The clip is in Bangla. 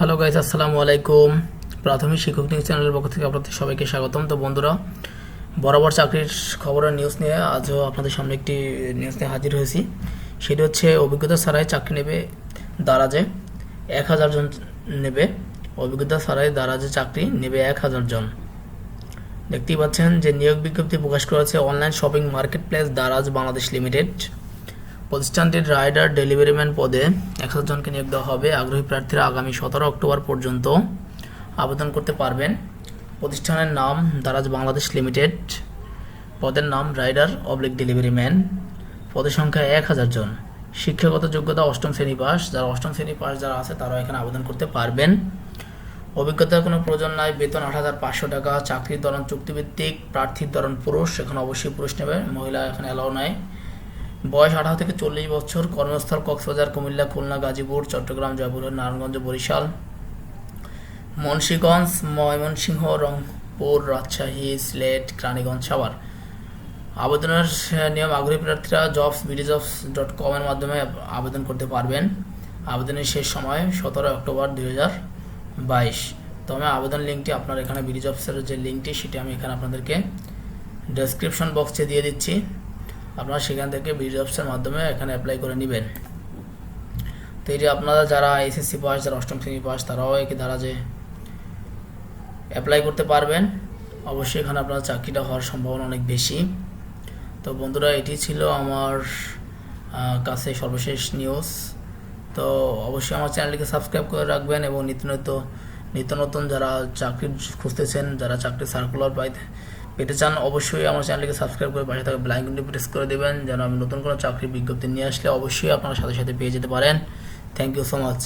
হ্যালো গাইজ আসসালামু আলাইকুম প্রাথমিক শিক্ষক নিউজ চ্যানেলের পক্ষ থেকে আপনাদের সবাইকে স্বাগতম। তো বন্ধুরা, বরাবর চাকরির খবরের নিউজ নিয়ে আজও আপনাদের সামনে একটি নিউজ নিয়ে হাজির হয়েছি। সেটি হচ্ছে, অভিজ্ঞতা ছাড়াই চাকরি নেবে দারাজে এক হাজার জন নেবে। অভিজ্ঞতা ছাড়াই দারাজে চাকরি নেবে এক হাজার জন। দেখতেই পাচ্ছেন যে নিয়োগ বিজ্ঞপ্তি প্রকাশ করেছে online shopping marketplace Daraz Bangladesh limited প্রতিষ্ঠানটির রাইডার ডেলিভারি ম্যান পদে একশো জনকে নিয়োগ দেওয়া হবে। আগ্রহী প্রার্থীরা আগামী সতেরো অক্টোবর পর্যন্ত আবেদন করতে পারবেন। প্রতিষ্ঠানের নাম দারাজ বাংলাদেশ লিমিটেড। পদের নাম রাইডার অবলিক ডেলিভারি ম্যান। পদের সংখ্যা এক হাজার জন। শিক্ষাগত যোগ্যতা অষ্টম শ্রেণি পাস। যারা অষ্টম শ্রেণি পাস যারা আছে তারা এখানে আবেদন করতে পারবেন। অভিজ্ঞতার কোনো প্রয়োজন নাই। বেতন আট হাজার পাঁচশো টাকা। চাকরির ধরন চুক্তিভিত্তিক। প্রার্থীর ধরন পুরুষ। এখানে অবশ্যই পুরুষ নেবে। মহিলা এখানে অ্যালাউ নাই। বয়স আঠারো থেকে চল্লিশ বছর, কর্মস্থল কক্সবাজার, কুমিল্লা, খুলনা, গাজীপুর, চট্টগ্রাম জয়পুর নারায়ণগঞ্জ, বরিশাল, মুন্সীগঞ্জ, ময়মনসিংহ, রংপুর, রাজশাহী, সিলেট, রানীগঞ্জ, সাভার। আবেদনের নিয়ম আগ্রহী প্রার্থীরা জবস, বিডি জবস ডট কমের মাধ্যমে আবেদন করতে পারবেন। আবেদনের শেষ সময় সতেরো অক্টোবর দুই হাজার বাইশ। তো আমি আবেদন লিঙ্কটি আপনার এখানে বিডি জবসের যে লিঙ্কটি, সেটি আমি এখানে আপনাদেরকে ডেসক্রিপশন বক্সে দিয়ে দিচ্ছি। আপনারা সেখান থেকে বিডি জবসের মাধ্যমে এখানে অ্যাপ্লাই করে নেবেন। তো এই যে আপনারা যারা এসএসসি পাস, যারা অষ্টম শ্রেণি পাস, তারাও একে দ্বারা যে অ্যাপ্লাই করতে পারবেন। অবশ্যই এখানে আপনার চাকরিটা হওয়ার সম্ভাবনা অনেক বেশি। তো বন্ধুরা, এটি ছিল আমার কাছে সর্বশেষ নিউজ তো অবশ্যই আমার চ্যানেলটিকে সাবস্ক্রাইব করে রাখবেন এবং নিত্য নতুন নিত্য নতুন যারা চাকরি খুঁজতেছেন, যারা চাকরি সার্কুলার পাইতে পেতে চান, অবশ্যই আমার চ্যানেলকে সাবস্ক্রাইব করে পাশে থাকা ব্লাইক প্রেস করে দেবেন, যেন আমি নতুন কোনো চাকরির বিজ্ঞপ্তি নিয়ে আসলে অবশ্যই আপনার সাথে সাথে পেয়ে যেতে পারেন। Thank you so much